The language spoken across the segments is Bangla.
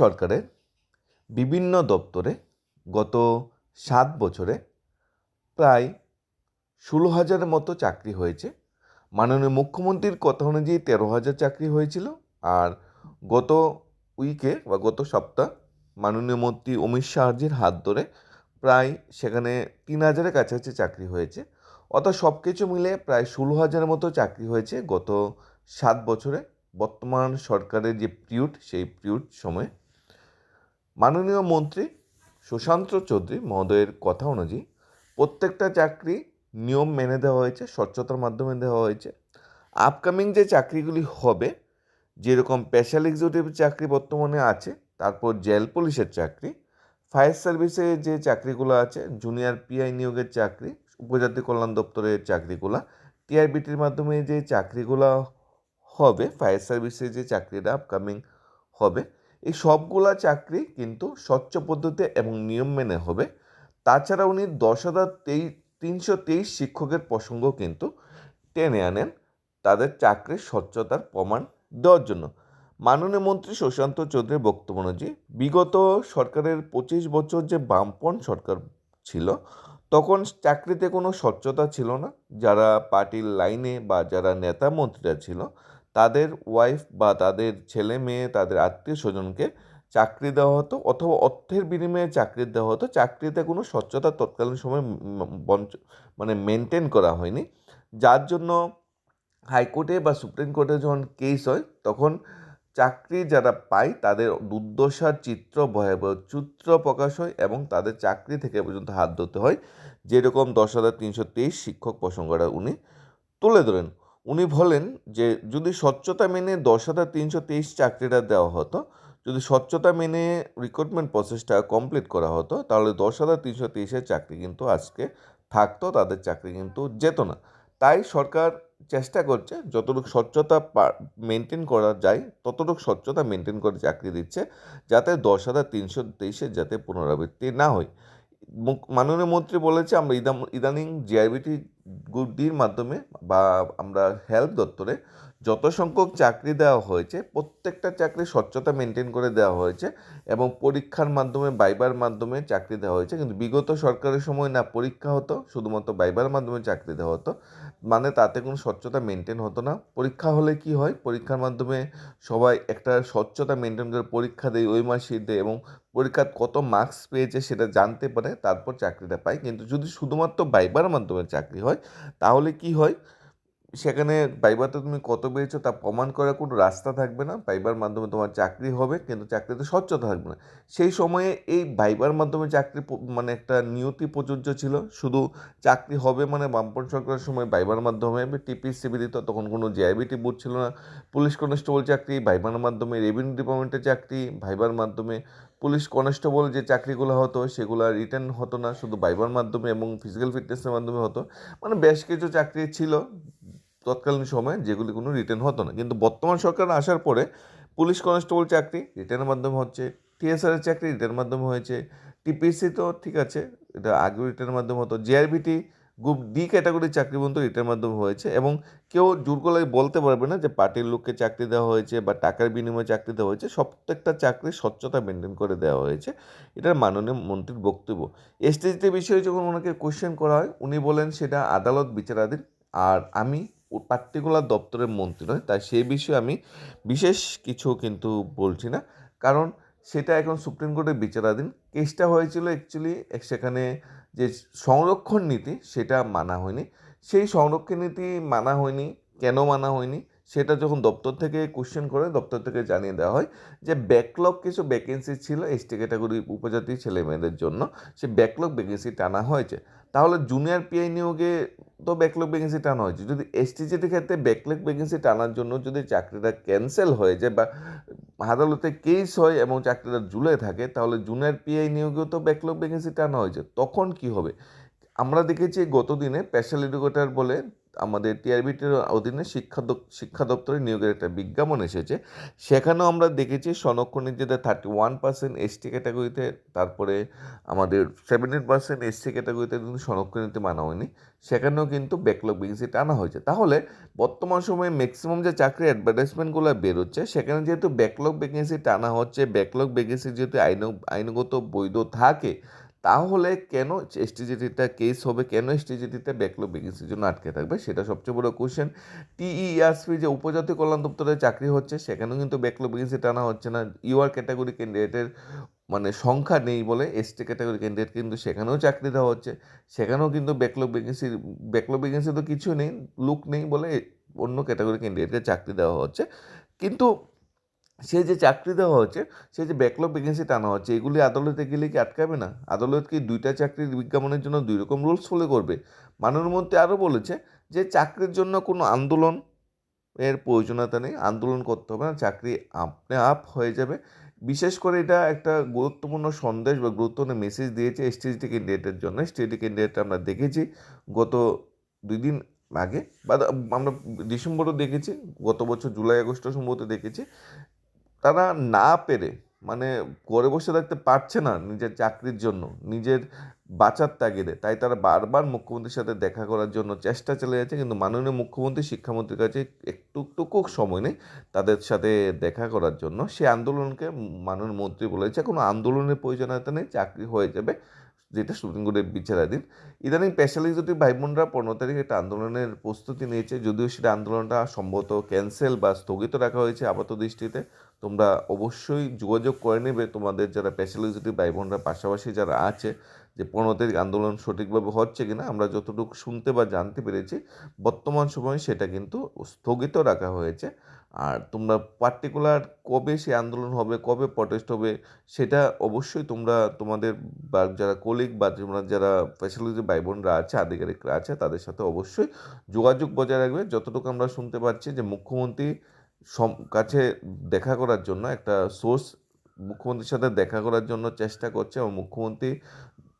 সরকারের বিভিন্ন দপ্তরে গত সাত বছরে প্রায় ষোলো হাজারের মতো চাকরি হয়েছে। মাননীয় মুখ্যমন্ত্রীর কথা অনুযায়ী তেরো হাজার চাকরি হয়েছিল আর গত উইকে বা গত সপ্তাহ মাননীয় মন্ত্রী অমিত শাহজির হাত ধরে প্রায় সেখানে তিন হাজারের কাছাকাছি চাকরি হয়েছে। অর্থাৎ সব কিছু মিলে প্রায় ষোলো হাজারের মতো চাকরি হয়েছে গত সাত বছরে। বর্তমান সরকারের যে পিরিয়ড, সেই পিরিয়ড সময়ে মাননীয় মন্ত্রী সুশান্ত চৌধুরী মহোদয়ের কথা অনুযায়ী প্রত্যেকটা চাকরি নিয়ম মেনে দেওয়া হয়েছে, স্বচ্ছতার মাধ্যমে দেওয়া হয়েছে। আপকামিং যে চাকরিগুলি হবে, যেরকম স্পেশাল এক্সিকিউটিভ চাকরি বর্তমানে আছে, তারপর জেল পুলিশের চাকরি ফায়ার সার্ভিসে যে চাকরিগুলো আছে জুনিয়র পিআই নিয়োগের চাকরি, উপজাতি কল্যাণ দপ্তরের চাকরিগুলো টিআরবিটির মাধ্যমে যে চাকরিগুলো হবে ফায়ার সার্ভিসে যে চাকরিটা আপকামিং হবে এই সবগুলা চাকরি কিন্তু স্বচ্ছ পদ্ধতি এবং নিয়ম মেনে হবে। তাছাড়া উনি দশ হাজার তেইশ তিনশো তেইশ শিক্ষকের প্রসঙ্গ কিন্তু টেনে আনেন তাদের চাকরির স্বচ্ছতার প্রমাণ দেওয়ার জন্য। মাননীয় মন্ত্রী সুশান্ত চৌধুরীর বক্তব্য অনুযায়ী, বিগত সরকারের পঁচিশ বছর যে বামপন সরকার ছিল, তখন চাকরিতে কোনো স্বচ্ছতা ছিল না। যারা পার্টির লাইনে বা যারা নেতা মন্ত্রীরা ছিল তাদের ওয়াইফ বা তাদের ছেলে মেয়ে, তাদের আত্মীয় স্বজনকে চাকরি দেওয়া হতো অথবা অর্থের বিনিময়ে চাকরি দেওয়া হতো। চাকরিতে কোনো স্বচ্ছতা তৎকালীন সময় বঞ্চ মানে মেনটেন করা হয়নি। যার জন্য হাইকোর্টে বা সুপ্রিম কোর্টে যখন কেস হয়, তখন চাকরি যারা পায়, তাদের দুর্দশার চিত্র, ভয়াবহ চিত্র প্রকাশ হয় এবং তাদের চাকরি থেকে পর্যন্ত হাত ধরতে হয়। যেরকম দশ হাজার তিনশো তেইশ শিক্ষক প্রসঙ্গটা উনি তুলে ধরেন। উনি বলেন যে যদি স্বচ্ছতা মেনে দশ হাজার তিনশো তেইশ চাকরিটা দেওয়া হতো, যদি স্বচ্ছতা মেনে রিক্রুটমেন্ট প্রসেসটা কমপ্লিট করা হতো, তাহলে দশ হাজার তিনশো তেইশের চাকরি কিন্তু আজকে থাকতো, তাদের চাকরি কিন্তু যেত না। তাই সরকার চেষ্টা করছে, যতটুকু স্বচ্ছতা মেনটেন করা যায়, ততটুকু স্বচ্ছতা মেনটেন করে চাকরি দিচ্ছে, যাতে দশ হাজার তিনশো তেইশের যাতে পুনরাবৃত্তি না হয়। মাননীয় মন্ত্রী বলেছে, আমরা ইদানিং জিআইবিটি গুডির মাধ্যমে বা আমরা হেলথ দপ্তরে যত সংখ্যক চাকরি দেওয়া হয়েছে, প্রত্যেকটা চাকরি স্বচ্ছতা মেনটেন করে দেওয়া হয়েছে এবং পরীক্ষার মাধ্যমে বাইবার মাধ্যমে চাকরি দেওয়া হয়েছে। কিন্তু বিগত সরকারের সময় না পরীক্ষা হতো, শুধুমাত্র বাইবার মাধ্যমে চাকরি দেওয়া হতো। মানে তাতে কোনো স্বচ্ছতা মেনটেন হতো না। পরীক্ষা হলে কি হয়? পরীক্ষার মাধ্যমে সবাই একটা স্বচ্ছতা মেনটেন করে পরীক্ষা দেয় ওই মাসে দেয় এবং পরীক্ষার কত মার্কস পেয়েছে সেটা জানতে পারে, তারপর চাকরিটা পায়। কিন্তু যদি শুধুমাত্র বাইবার মাধ্যমে চাকরি হয় তাহলে কি হয়? সেখানে বাইবাতে তুমি কত পেয়েছ তা প্রমাণ করার কোনো রাস্তা থাকবে না। বাইবার মাধ্যমে তোমার চাকরি হবে, কিন্তু চাকরিতে স্বচ্ছতা থাকবে না। সেই সময়ে এই বাইবার মাধ্যমে চাকরি মানে একটা নিয়তি প্রযোজ্য ছিল। শুধু চাকরি হবে মানে বামপন সরকারের সময় বাইবার মাধ্যমে টিপিসিবি দিত তখন কোনো জিআইবিটি বুথ ছিল না। পুলিশ কনস্টেবল চাকরি ভাইবার মাধ্যমে রেভিনিউ ডিপার্টমেন্টের চাকরি ভাইবার মাধ্যমে পুলিশ কনস্টেবল যে চাকরিগুলো হতো, সেগুলো রিটার্ন হতো না, শুধু বাইবার মাধ্যমে এবং ফিজিক্যাল ফিটনেসের মাধ্যমে হতো। মানে বেশ কিছু চাকরি ছিল তৎকালীন সময়ে, যেগুলি কোনো রিটার্ন হতো না। কিন্তু বর্তমান সরকার আসার পরে পুলিশ কনস্টেবল চাকরি রিটার্নের মাধ্যমে হচ্ছে টিএসআরের চাকরি রিটার্নের মাধ্যমে হয়েছে টিপিসি তো ঠিক আছে, এটা আগেও রিটার্নের মাধ্যমে হতো জিআরবিটি গ্রুপ ডি ক্যাটাগরির চাকরি পর্যন্ত রিটার্নের মাধ্যমে হয়েছে এবং কেউ জোর করে বলতে পারবে না যে পার্টির লোককে চাকরি দেওয়া হয়েছে বা টাকার বিনিময়ে চাকরি দেওয়া হয়েছে প্রত্যেকটা চাকরির স্বচ্ছতা মেনটেন করে দেওয়া হয়েছে। এটার মাননীয় মন্ত্রীর বক্তব্য। এসটিজিটি বিষয়ে যখন ওনাকে কোশ্চেন করা হয়, উনি বলেন সেটা আদালত বিচারাধীন আর আমি পার্টিকুলার দপ্তরের মন্ত্রী নয় তাই সেই বিষয়ে আমি বিশেষ কিছু কিন্তু বলছি না। কারণ সেটা এখন সুপ্রিম কোর্টের বিচারাধীন। কেসটা হয়েছিল অ্যাকচুয়ালি সেখানে যে সংরক্ষণ নীতি সেটা মানা হয়নি। সেই সংরক্ষণ নীতি মানা হয়নি। কেন মানা হয়নি? সেটা যখন দপ্তর থেকে কোশ্চেন করে, দপ্তর থেকে জানিয়ে দেওয়া হয় যে ব্যাকলগ কিছু ভ্যাকেন্সি ছিল এসটি ক্যাটাগরি উপজাতি ছেলে মেয়েদের জন্য, সে ব্যাকলগ ভ্যাকেন্সি টানা হয়েছে। তাহলে জুনিয়র পিআই নিয়োগে তো ব্যাকলগ ভ্যাকেন্সি টানা হয়েছে। যদি এসটিজিটির ক্ষেত্রে ব্যাকলগ ভ্যাকেন্সি টানার জন্য যদি চাকরিটা ক্যান্সেল হয়ে যায় বা আদালতে কেস হয় এবং চাকরিটা ঝুলে থাকে, তাহলে জুনিয়র পিআই নিয়োগেও তো ব্যাকলগ ভ্যাকেন্সি টানা হয়েছে। তখন কি হবে? আমরা দেখেছি গত দিনে স্পেশাল এডুকেটার বলে আমাদের টিআরবিটির অধীনে শিক্ষা শিক্ষা দপ্তরে নিয়োগের একটা বিজ্ঞাপন এসেছে। সেখানেও আমরা দেখেছি সনক্ষণিকদের থার্টি ওয়ান পার্সেন্ট এসটি ক্যাটাগরিতে তারপরে আমাদের সেভেন্টিন পার্সেন্ট এসটি ক্যাটাগরিতে কিন্তু সনক্ষণিতে মানা হয়নি। সেখানেও কিন্তু ব্যাকলগ ভ্যাকেন্সি টানা হয়েছে। তাহলে বর্তমান সময়ে ম্যাক্সিমাম যে চাকরি অ্যাডভার্টাইজমেন্টগুলো বেরোচ্ছে, সেখানে যেহেতু ব্যাকলগ ভ্যাকেন্সি টানা হচ্ছে ব্যাকলগ ভ্যাকেন্সি যেহেতু আইন, আইনগত বৈধ থাকে তাহলে কেন এসটিজিটিটা কেস হবে? কেন এসটিজিটিতে ব্যাকলগ ভ্যাকেন্সির জন্য আটকে থাকবে? সেটা সবচেয়ে বড় কোশ্চেন টিইআরসি যে উপজাতি কল্যাণ দপ্তরে চাকরি হচ্ছে, সেখানেও কিন্তু ব্যাকলগ ভ্যাকেন্সি টানা হচ্ছে না। ইউআর ক্যাটাগরি ক্যান্ডিডেটের মানে সংখ্যা নেই বলে এসটি ক্যাটাগরি ক্যান্ডিডেট কিন্তু সেখানেও চাকরি দেওয়া হচ্ছে। সেখানেও কিন্তু ব্যাকলগ ভ্যাকেন্সি ব্যাকলগ ভ্যাকেন্সি তো কিছু নেই লুক নেই বলে অন্য ক্যাটাগরি ক্যান্ডিডেটকে চাকরি দেওয়া হচ্ছে। কিন্তু সে যে চাকরি দেওয়া হচ্ছে, সে যে ব্যাকলগ ভ্যাকেন্সি টানা হচ্ছে, এগুলি আদালতে গেলে কি আটকাবে না? আদালত কি দুইটা চাকরির বিজ্ঞাপনের জন্য দুই রকম রুলস ফলো করবে? মাননীয় মন্ত্রী আরও বলেছে যে চাকরির জন্য কোনো আন্দোলন এর প্রয়োজনীয়তা নেই, আন্দোলন করতে হবে না, চাকরি আপনি আপ হয়ে যাবে। বিশেষ করে এটা একটা গুরুত্বপূর্ণ সন্দেশ বা গুরুত্বপূর্ণ মেসেজ দিয়েছে এসটিজিটি ক্যান্ডিডেটের জন্য। এসটিজিটি ক্যান্ডিডেট আমরা দেখেছি গত দুই দিন আগে, বা আমরা ডিসেম্বরও দেখেছি, গত বছর জুলাই আগস্ট সম্ভবত দেখেছি। তারা না পেরে মানে ঘরে বসে থাকতে পারছে না নিজের চাকরির জন্য, নিজের বাঁচার তাগিদে। তাই তারা বারবার মুখ্যমন্ত্রীর সাথে দেখা করার জন্য চেষ্টা চালিয়ে যাচ্ছে, কিন্তু মাননীয় মুখ্যমন্ত্রী, শিক্ষামন্ত্রীর কাছে একটু টুকু সময় নেই তাদের সাথে দেখা করার জন্য। সে আন্দোলনকে মাননীয় মন্ত্রী বলেছে, কোনো আন্দোলনের প্রয়োজনীয়তা নেই, চাকরি হয়ে যাবে। যেটা সুপ্রিম কোর্টের বিচারাধীন। ইদানিং স্পেশালিজটি ভাই বোনরা পনেরো তারিখে একটা আন্দোলনের প্রস্তুতি নিয়েছে, যদিও সেটা আন্দোলনটা সম্ভবত ক্যান্সেল বা স্থগিত রাখা হয়েছে আপাত দৃষ্টিতে, তোমরা অবশ্যই যোগাযোগ করে নেবে। তোমাদের যারা স্পেশালিজটি ভাই বোনরা পাশাপাশি যারা আছে যে পনেরো তারিখ আন্দোলন সঠিকভাবে হচ্ছে কিনা, আমরা যতটুকু শুনতে বা জানতে পেরেছি, বর্তমান সময়ে সেটা কিন্তু স্থগিত রাখা হয়েছে। আর তোমরা পার্টিকুলার কবে সে আন্দোলন হবে, কবে প্রটেস্ট হবে, সেটা অবশ্যই তোমরা তোমাদের বা যারা কলিগ বা তোমরা যারা স্পেশালিটি ভাই বোনরা আছে, আধিকারিকরা আছে, তাদের সাথে অবশ্যই যোগাযোগ বজায় রাখবে। যতটুকু আমরা শুনতে পাচ্ছি যে মুখ্যমন্ত্রী সম কাছে দেখা করার জন্য একটা সোর্স মুখ্যমন্ত্রীর সাথে দেখা করার জন্য চেষ্টা করছে এবং মুখ্যমন্ত্রী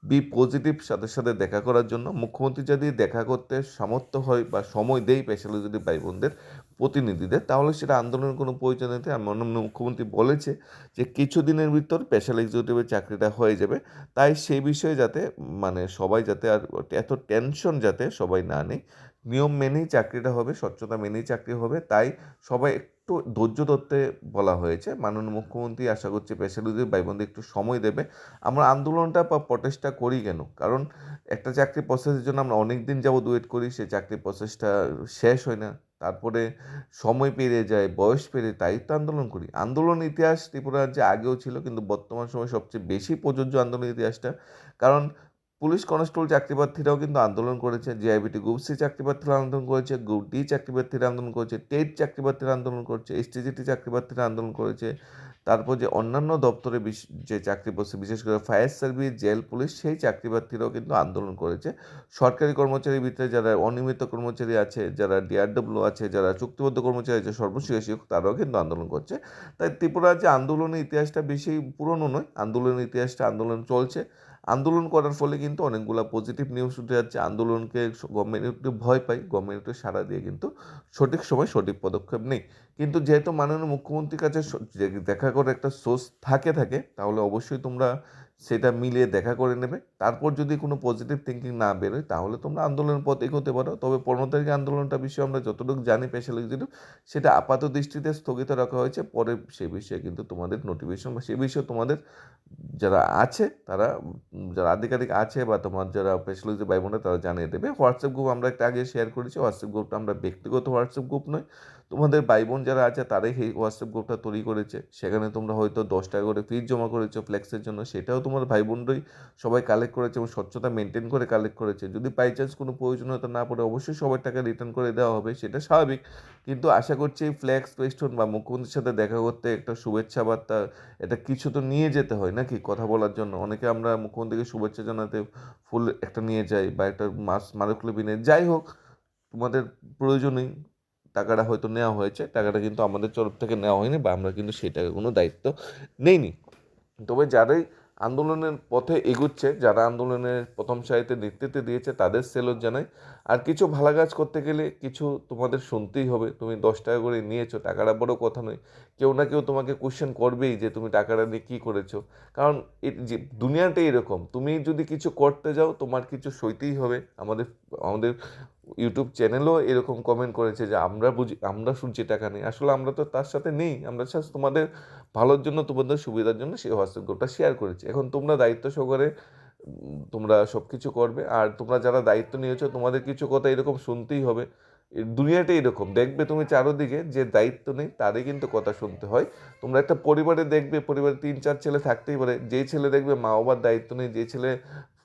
বি পজিটিভ সাথে সাথে দেখা করার জন্য। মুখ্যমন্ত্রী যদি দেখা করতে সামর্থ্য হয় বা সময় দেয় স্পেশালি যদি ভাই বোনদের প্রতিনিধিদের, তাহলে সেটা আন্দোলনের কোনো প্রয়োজন নেই। মাননীয় মুখ্যমন্ত্রী বলেছে যে কিছুদিনের ভিতর স্পেশাল এক্সিকিউটিভের চাকরিটা হয়ে যাবে। তাই সেই বিষয়ে যাতে মানে সবাই যাতে আর এত টেনশন যাতে সবাই না নেই নিয়ম মেনেই চাকরিটা হবে, স্বচ্ছতা মেনেই চাকরি হবে, তাই সবাই একটু ধৈর্য ধরতে বলা হয়েছে। মাননীয় মুখ্যমন্ত্রী আশা করছি পেশালিদের ভাই বোনদের একটু সময় দেবে। আমরা আন্দোলনটা বা প্রটেস্টটা করি কেন? কারণ একটা চাকরি প্রসেসের জন্য আমরা অনেক দিন যাবত ওয়েট করি সেই চাকরি প্রসেসটা শেষ হয় না। তারপরে সময় পেরিয়ে যায়, বয়স পেরিয়ে তাই তো আন্দোলন করি। আন্দোলন ইতিহাস ত্রিপুরার যে আগেও ছিল, কিন্তু বর্তমান সময়ে সবচেয়ে বেশি প্রযোজ্য আন্দোলন ইতিহাসটা। কারণ পুলিশ কনস্টেবল চাকরি প্রার্থীরাও কিন্তু আন্দোলন করেছে। জিআইবিটি গ্রুপ সি চাকরি প্রার্থীরা আন্দোলন করেছে গ্রুপ ডি চাকরি প্রার্থীরা আন্দোলন করেছে টেট চাকরি প্রার্থীরা আন্দোলন করেছে এসটিজিটি চাকরি প্রার্থীরা আন্দোলন করেছে। তারপর যে অন্যান্য দপ্তরে যে চাকরি বসে, বিশেষ করে ফায়ার সার্ভিস, জেল, পুলিশ, সেই চাকরি প্রার্থীরাও কিন্তু আন্দোলন করেছে। সরকারি কর্মচারীর ভিতরে যারা অনিয়মিত কর্মচারী আছে, যারা ডিআরডব্লিউ আছে, যারা চুক্তিবদ্ধ কর্মচারী আছে সর্বশেষী তারাও কিন্তু আন্দোলন করছে। তাই ত্রিপুরার যে আন্দোলনের ইতিহাসটা বেশি পুরনো নয়, আন্দোলনের ইতিহাসটা আন্দোলন চলছে। আন্দোলন করার ফলে কিন্তু অনেকগুলো পজিটিভ নিউজ উঠে যাচ্ছে। আন্দোলনকে গভর্নমেন্ট একটু ভয় পাই গভর্নমেন্ট একটু সাড়া দিয়ে কিন্তু সঠিক সময় সঠিক পদক্ষেপ নেই। কিন্তু যেহেতু মাননীয় মুখ্যমন্ত্রীর কাছে দেখা করে একটা সোর্স থাকে থাকে, তাহলে অবশ্যই তোমরা সেটা মিলিয়ে দেখা করে নেবে। তারপর যদি কোনো পজিটিভ থিঙ্কিং না বেরোয়, তাহলে তোমরা আন্দোলনের পথ এগোতে পারো। তবে পনেরো তারিখে আন্দোলনটা বিষয়ে আমরা যতটুকু জানি স্পেশাল এক্সিকিউটিভ সেটা আপাত দৃষ্টিতে স্থগিত রাখা হয়েছে। পরে সে বিষয়ে কিন্তু তোমাদের নোটিফিকেশন বা সে বিষয়ে তোমাদের যারা আছে, তারা, যারা আধিকারিক আছে বা তোমার যারা স্পেশালিস্ট ভাই বোনেরা, তারা জানিয়ে দেবে। হোয়াটসঅ্যাপ গ্রুপ আমরা একটা আগে শেয়ার করেছি। হোয়াটসঅ্যাপ গ্রুপটা আমরা ব্যক্তিগত হোয়াটসঅ্যাপ গ্রুপ নয়। তোমাদের ভাই বোন যারা আছে, তারাই এই হোয়াটসঅ্যাপ গ্রুপটা তৈরি করেছে। সেখানে তোমরা হয়তো দশ টাকা করে ফিজ জমা করেছ ফ্লেক্সের জন্য। সেটাও তোমার ভাই বোনরাই সবাই কালেক্ট করেছে এবং স্বচ্ছতা মেনটেন করে কালেক্ট করেছে। যদি বাই চান্স কোনো প্রয়োজনীয়তা না পড়ে, অবশ্যই সবার টাকা রিটার্ন করে দেওয়া হবে, সেটা স্বাভাবিক। কিন্তু আশা করছি এই ফ্ল্যাক্স পেস্টন বা মুখ্যমন্ত্রীর সাথে দেখা করতে একটা শুভেচ্ছা বার্তা, এটা কিছু তো নিয়ে যেতে হয় নাকি কথা বলার জন্য? অনেকে আমরা মুখ্যমন্ত্রীকে শুভেচ্ছা জানাতে ফুল একটা নিয়ে যাই বা একটা মাস মারকলিপি বিনে। যাই হোক, তোমাদের প্রয়োজনেই। টাকাটা হয়তো নেওয়া হয়েছে, টাকাটা কিন্তু আমাদের তরফ থেকে নেওয়া হয়নি বা আমরা কিন্তু সেই টাকা কোনো দায়িত্ব নেইনি। তবে যারাই আন্দোলনের পথে এগুচ্ছে, যারা আন্দোলনের প্রথম সারিতে নেতৃত্ব দিয়েছে, তাদের সেলর জানাই। আর কিছু ভালো কাজ করতে গেলে কিছু তোমাদের শুনতেই হবে। তুমি দশ টাকা করে নিয়েছো, টাকাটা বড় কথা নয়। কেউ না কেউ তোমাকে কোশ্চেন করবেই যে তুমি টাকাটা নিয়ে কী করেছ। কারণ যে দুনিয়াটাই এরকম। তুমি যদি কিছু করতে যাও, তোমার কিছু সইতেই হবে। আমাদের আমাদের ইউটিউব চ্যানেলও এরকম কমেন্ট করেছে যে, আমরা বুঝি, আমরা শুনছি টাকা নেই আসলে আমরা তো তার সাথে নেই। আমরা জাস্ট তোমাদের ভালোর জন্য, তোমাদের সুবিধার জন্য সেই হোয়াটসঅ্যাপ গ্রুপটা শেয়ার করেছি। এখন তোমরা দায়িত্ব সহকারে তোমরা সব কিছু করবে। আর তোমরা যারা দায়িত্ব নিয়েছো, তোমাদের কিছু কথা এরকম শুনতেই হবে। দুনিয়াটা এরকম। দেখবে তুমি চারোদিকে যে দায়িত্ব নেই, তারই কিন্তু কথা শুনতে হয়। তোমরা একটা পরিবারে দেখবে, পরিবারে তিন, চার ছেলে থাকতেই পারে। যেই ছেলে দেখবে মা বাবার দায়িত্ব নেই যে ছেলে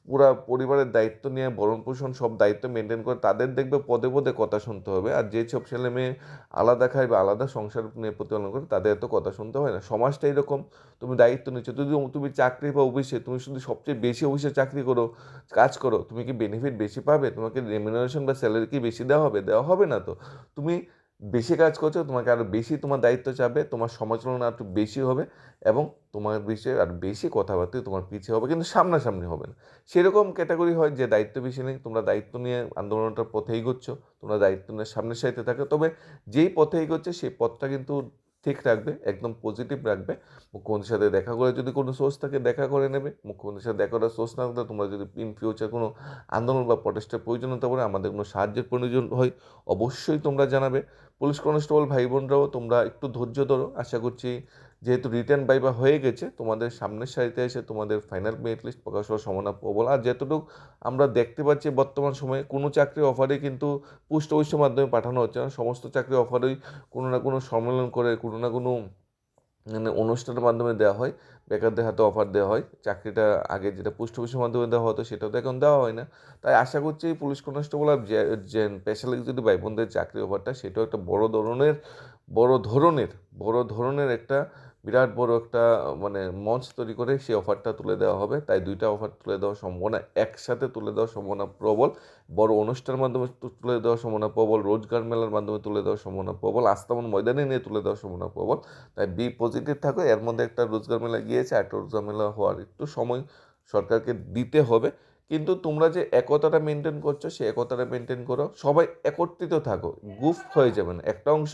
পুরা পরিবারের দায়িত্ব নিয়ে ভরণ পোষণ সব দায়িত্ব মেনটেন করে তাদের দেখবে পদে পদে কথা শুনতে হবে। আর যে সব ছেলে মেয়ে আলাদা খায় বা আলাদা সংসার নিয়ে প্রতিপালন করে তাদের এত কথা শুনতে হয় না। সমাজটা এরকম, তুমি দায়িত্ব নিচ্ছ, যদি তুমি চাকরি বা অফিসে তুমি শুধু সবচেয়ে বেশি অফিসে চাকরি করো, কাজ করো, তুমি কি বেনিফিট বেশি পাবে? তোমাকে রেমিনারেশন বা স্যালারি কি বেশি দেওয়া হবে? দেওয়া হবে না তো। তুমি বেশি কাজ করছ, তোমাকে আরও বেশি তোমার দায়িত্ব চাপবে, তোমার সমালোচনা একটু বেশি হবে এবং তোমার বিষয়ে আর বেশি কথাবার্তা তোমার পিছিয়ে হবে, কিন্তু সামনাসামনি হবে না। সেরকম ক্যাটাগরি হয় যে দায়িত্ব বেশি নেই, তোমরা দায়িত্ব নিয়ে আন্দোলনটার পথে এগোচ্ছ, তোমরা দায়িত্ব নিয়ে সামনের সাইতে থাকো, তবে যেই পথে এগোচ্ছে সেই পথটা কিন্তু ঠিক রাখবে, একদম পজিটিভ রাখবে। মুখ্যমন্ত্রীর সাথে দেখা করে যদি কোনো সোর্স থাকে, দেখা করে নেবে। মুখ্যমন্ত্রীর সাথে দেখা করার সোর্স না থাকলে তোমরা যদি ইন ফিউচার কোনো আন্দোলন বা প্রটেস্টের প্রয়োজনীয়তা পড়ে আমাদের কোনো সাহায্যের প্রয়োজন হয়, অবশ্যই তোমরা জানাবে। পুলিশ কনস্টেবল ভাই বোনরাও তোমরা একটু ধৈর্য ধরো, আশা করছি যেহেতু রিটার্ন বাইবা হয়ে গেছে, তোমাদের সামনের সারিতে এসে তোমাদের ফাইনাল মেরিট লিস্ট প্রকাশ হওয়ার সম্ভাবনা প্রবল। আর যতটুকু আমরা দেখতে পাচ্ছি বর্তমান সময়ে, কোনো চাকরি অফারে কিন্তু পুষ্ট ঐশ্য মাধ্যমে পাঠানো হচ্ছে না। সমস্ত চাকরি অফারেই কোনো না কোনো সম্মেলন করে, কোনো না কোনো মানে অনুষ্ঠানের মাধ্যমে দেওয়া হয়। বেকারদের হাতে অফার দেওয়া হয়। চাকরিটা আগে যেটা পোস্ট অফিসের মাধ্যমে দেওয়া হতো, সেটাও তো এখন দেওয়া হয় না। তাই আশা করছি পুলিশ কনস্টেবল আর স্পেশাল যদি ভাই বোনদের চাকরি অফারটা সেটাও একটা বড় ধরনের বড় ধরনের বড় ধরনের একটা বিরাট বড় একটা মানে মঞ্চ তৈরি করে সেই অফারটা তুলে দেওয়া হবে। তাই দুইটা অফার তুলে দেওয়ার সম্ভাবনা, একসাথে তুলে দেওয়ার সম্ভাবনা প্রবল। বড় অনুষ্ঠানের মাধ্যমে তুলে দেওয়ার সম্ভাবনা প্রবল। রোজগার মেলার মাধ্যমে তুলে দেওয়ার সম্ভাবনা প্রবল। আস্তামন ময়দানে নিয়ে তুলে দেওয়ার সম্ভাবনা প্রবল। তাই বি পজিটিভ থাকো। এর মধ্যে একটা রোজগার মেলা গিয়েছে। একটা রোজগার মেলা হওয়ার একটু সময় সরকারকে দিতে হবে। কিন্তু তোমরা যে একতাটা মেনটেন করছ, সেই একতাটা মেনটেন করো। সবাই একত্রিত থাকো। গুফ হয়ে যাবে না। একটা অংশ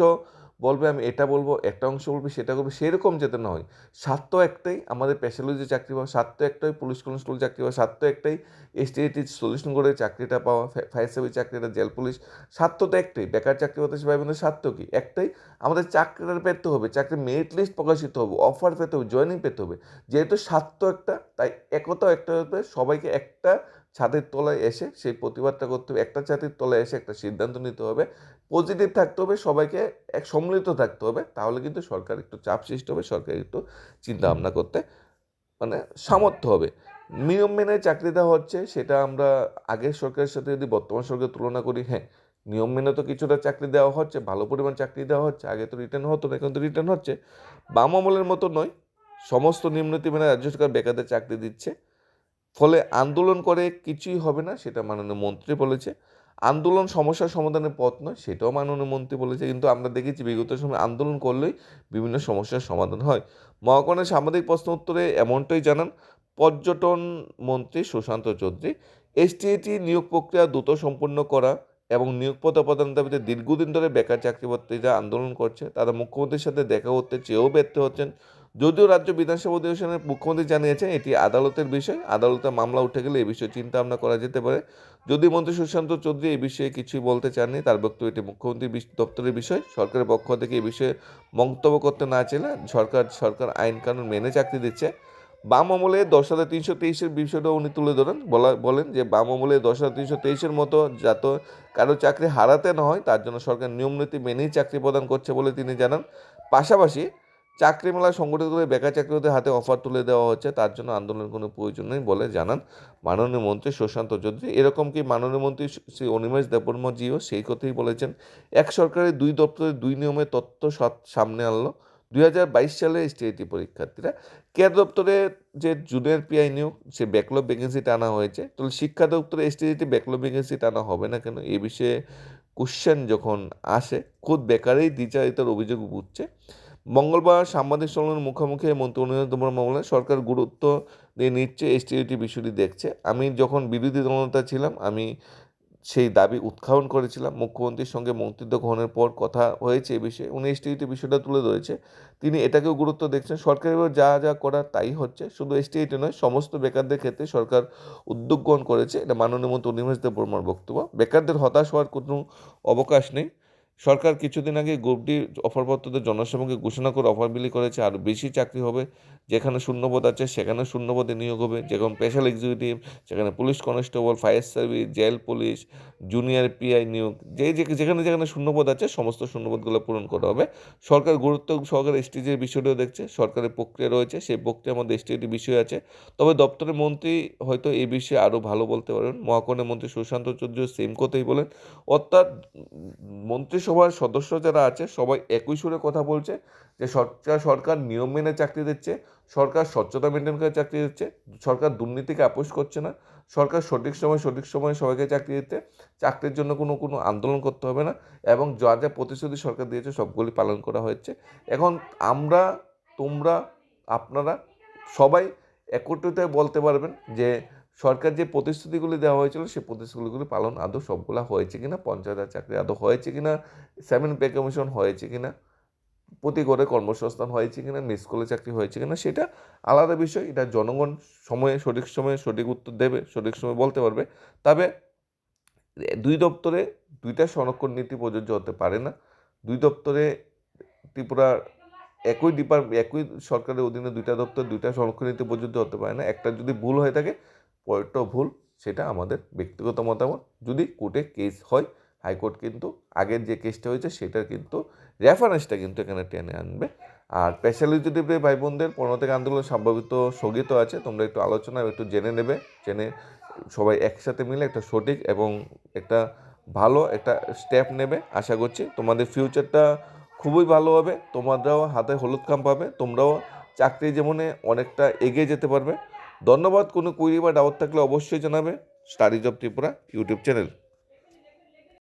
বলবে, আমি এটা বলব, একটা অংশ বলবে, সেটা করবে। সেরকম যেতে না হয়। স্বার্থ একটাই, আমাদের পেশালো যে চাকরি পাওয়া স্বার্থ একটাই পুলিশ কনস্টেবল চাকরি পাওয়া স্বার্থ একটাই এসটিআইটি সলিউশন করে চাকরিটা পাওয়া ফায়ার সার্ভিস চাকরিটা জেল পুলিশ স্বার্থ তো একটাই। বেকার চাকরি হতে ভাই বোনের স্বার্থ কি? একটাই, আমাদের চাকরিটা পেতে হবে, চাকরি মেরিট লিস্ট প্রকাশিত হবে অফার পেতে হবে জয়েনিং পেতে হবে। যেহেতু স্বার্থ একটা, তাই একতাও একটা সবাইকে একটা ছাদের তলায় এসে সেই প্রতিবাদটা করতে হবে। একটা ছাদের তলায় এসে একটা সিদ্ধান্ত নিতে হবে। পজিটিভ থাকতে হবে, সবাইকে এক সম্মিলিত থাকতে হবে। তাহলে কিন্তু সরকার একটু চাপ সৃষ্টি হবে, সরকার একটু চিন্তা ভাবনা করতে মানে সামর্থ্য হবে। নিয়ম মেনে চাকরি দেওয়া হচ্ছে, সেটা আমরা আগের সরকারের সাথে যদি বর্তমান সরকারের তুলনা করি হ্যাঁ নিয়ম মেনে তো কিছুটা চাকরি দেওয়া হচ্ছে, ভালো পরিমাণ চাকরি দেওয়া হচ্ছে, আগে তো রিটার্ন হতো না, এখন তো রিটার্ন হচ্ছে। বাম আমলের মতো নয়, সমস্ত নিম্নতি মেনে রাজ্য সরকার বেকারদের চাকরি দিচ্ছে। ফলে আন্দোলন করে কিছুই হবে না, সেটা মাননীয় মন্ত্রী বলেছে। আন্দোলন সমস্যার সমাধানের পথ নয়, সেটাও মাননীয় মন্ত্রী বলেছে। কিন্তু আমরা দেখেছি বিগত সময় আন্দোলন করলেই বিভিন্ন সমস্যার সমাধান হয়। মহাকরণের সাংবাদিক প্রশ্ন উত্তরে এমনটাই জানান, পর্যটন মন্ত্রী সুশান্ত চৌধুরী, এসটিএটি নিয়োগ প্রক্রিয়া দ্রুত সম্পূর্ণ করা এবং নিয়োগ পত্র প্রদানের দাবিতে দীর্ঘদিন ধরে বেকার চাকরিপ্রার্থীরা আন্দোলন করছে। তারা মুখ্যমন্ত্রীর সাথে দেখা করতে চেয়েও ব্যর্থ হচ্ছেন। যদিও রাজ্য বিধানসভা অধিবেশনের মুখ্যমন্ত্রী জানিয়েছেন এটি আদালতের বিষয়। আদালতে মামলা উঠে গেলে এই বিষয়ে চিন্তা ভাবনা করা যেতে পারে। যদি মন্ত্রী সুশান্ত চৌধুরী এই বিষয়ে কিছুই বলতে চাননি, তার বক্তব্য এটি। মুখ্যমন্ত্রীর বিশ- দপ্তরের বিষয়। সরকারের পক্ষ থেকে এই বিষয়ে মন্তব্য করতে না চাইলে সরকার সরকার আইন কানুন মেনে চাকরি দিচ্ছে। বাম আমলে দশ হাজার তিনশো তেইশের বিষয়টা উনি তুলে ধরেন। বলা, বলেন যে বাম আমলে দশ হাজার তিনশো তেইশের মতো যাতে কারও চাকরি হারাতে না হয়, তার জন্য সরকার নিয়মনীতি মেনেই চাকরি প্রদান করছে বলে তিনি জানান। পাশাপাশি চাকরি মেলা সংগঠিত করে বেকার চাকরিদের হাতে অফার তুলে দেওয়া হচ্ছে। তার জন্য আন্দোলনের কোনো প্রয়োজন নেই বলে জানান মাননীয় মন্ত্রী সুশান্ত চৌধুরী। এরকম কি মাননীয় মন্ত্রী শ্রী অনিমেষ দেববর্মাজিও সেই কথাই বলেছেন? এক সরকারের দুই দপ্তরের দুই নিয়মের তথ্য সামনে আনলো। দুই হাজার বাইশ সালে এসটিআইটি পরীক্ষার্থীরা কেয়ার দপ্তরে যে জুনিয়র পিআই নিয়োগ, সে ব্যাকলগ ভ্যাকেন্সি টানা হয়েছে। তাহলে শিক্ষা দপ্তরে এসটিআইটি ব্যাকলগ ভ্যাকেন্সি টানা হবে না কেন? এ বিষয়ে কোশ্চেন যখন আসে, খুদ বেকারেই দ্বিচারিতার অভিযোগ উঠছে। মঙ্গলবার সাংবাদিক সম্মেলনের মুখোমুখি মন্ত্রী বর্মা বলেন সরকার গুরুত্ব দিয়ে নিচ্ছে এসটিইটি বিষয়টি দেখছে। আমি যখন বিরোধী দলনেতা ছিলাম, আমি সেই দাবি উত্থাপন করেছিলাম। মুখ্যমন্ত্রীর সঙ্গে মন্ত্রিত্ব গ্রহণের পর কথা হয়েছে এ বিষয়ে। উনি এসটিইটি বিষয়টা তুলে ধরেছে। তিনি এটাকেও গুরুত্ব দেখছেন সরকার এবার যা যা করার তাই হচ্ছে। শুধু এসটিইটি নয়, সমস্ত বেকারদের ক্ষেত্রে সরকার উদ্যোগ গ্রহণ করেছে। এটা মাননীয় মন্ত্রী অনিমেষ দেব বর্মার বক্তব্য। বেকারদের হতাশ হওয়ার কোনো অবকাশ নেই। সরকার কিছুদিন আগে গ্রুপ ডি অফারপত্রদের জনসেবকে ঘোষণা করে অফার বিলি করেছে, আরও বেশি চাকরি হবে, যেখানে শূন্যপদ আছে সেখানে শূন্যপদে নিয়োগ হবে যেমন স্পেশাল এক্সিকিউটিভ সেখানে police constable fire service jail police junior PI নিয়োগ, যে যেখানে যেখানে শূন্যপদ আছে সমস্ত শূন্যপদগুলো পূরণ করা হবে। সরকার গুরুত্ব সহকারে এসটিজির বিষয়টিও দেখছে, সরকারের প্রক্রিয়া রয়েছে, সেই প্রক্রিয়ার মধ্যে এসটিটি বিষয় আছে। তবে দপ্তরের মন্ত্রী হয়তো এই বিষয়ে আরও ভালো বলতে পারবেন মহাকরণের মন্ত্রী সুশান্ত চৌধুরী সেম কথাই বলেন, অর্থাৎ মন্ত্রিসভার সদস্য যারা আছে, সবাই একই সুরে কথা বলছে যে সরকার সরকার নিয়ম মেনে চাকরি দিচ্ছে, সরকার স্বচ্ছতা মেনটেন করে চাকরি দিচ্ছে, সরকার দুর্নীতিকে আপোষ করছে না, সরকার সঠিক সময়, সঠিক সময়ে সবাইকে চাকরি দিতে, চাকরির জন্য কোনো কোনো আন্দোলন করতে হবে না এবং যা যা প্রতিশ্রুতি সরকার দিয়েছে সবগুলি পালন করা হয়েছে। এখন আমরা, তোমরা, আপনারা সবাই একত্রিত বলতে পারবেন যে সরকার যে প্রতিশ্রুতিগুলি দেওয়া হয়েছিল, সেই প্রতিশ্রুতিগুলি পালন আদৌ সবগুলা হয়েছে কিনা পঞ্চায়েত চাকরি আদৌ হয়েছে কিনা, সেভেন পে কমিশন হয়েছে কিনা, প্রতি ঘরে কর্মসংস্থান হয়েছে কিনা নিজ স্কুলে চাকরি হয়েছে কিনা, সেটা আলাদা বিষয়। এটা জনগণ সময়ে, সঠিক সময়ে সঠিক উত্তর দেবে, সঠিক সময়ে বলতে পারবে। তবে দুই দপ্তরে দুইটা সংরক্ষণ নীতি প্রযোজ্য হতে পারে না। দুই দপ্তরে ত্রিপুরা একই ডিপার্ট, একই সরকারের অধীনে দুইটা দপ্তর দুইটা সংরক্ষণ নীতি প্রযোজ্য হতে পারে না। একটা যদি ভুল হয়ে থাকে পরেরটাও ভুল, সেটা আমাদের ব্যক্তিগত মতামত। যদি কোর্টে কেস হয়, হাইকোর্ট কিন্তু আগের যে কেসটা হয়েছে, সেটার কিন্তু রেফারেন্সটা কিন্তু এখানে টেনে আনবে। আর স্পেশালিটি ভাই বোনদের পরবর্তী আন্দোলন সম্ভাবিত স্থগিত আছে, তোমরা একটু আলোচনা একটু জেনে নেবে। জেনে সবাই একসাথে মিলে একটা সঠিক এবং একটা ভালো একটা স্টেপ নেবে, আশা করছি। তোমাদের ফিউচারটা খুবই ভালো হবে তোমরাও হাতে হলুদ খাম পাবে, তোমরাও চাকরি জীবনে অনেকটা এগিয়ে যেতে পারবে। ধন্যবাদ। কোনো কুইরি বা ডাউট থাকলে অবশ্যই জানাবে। Studies of Tripura YouTube channel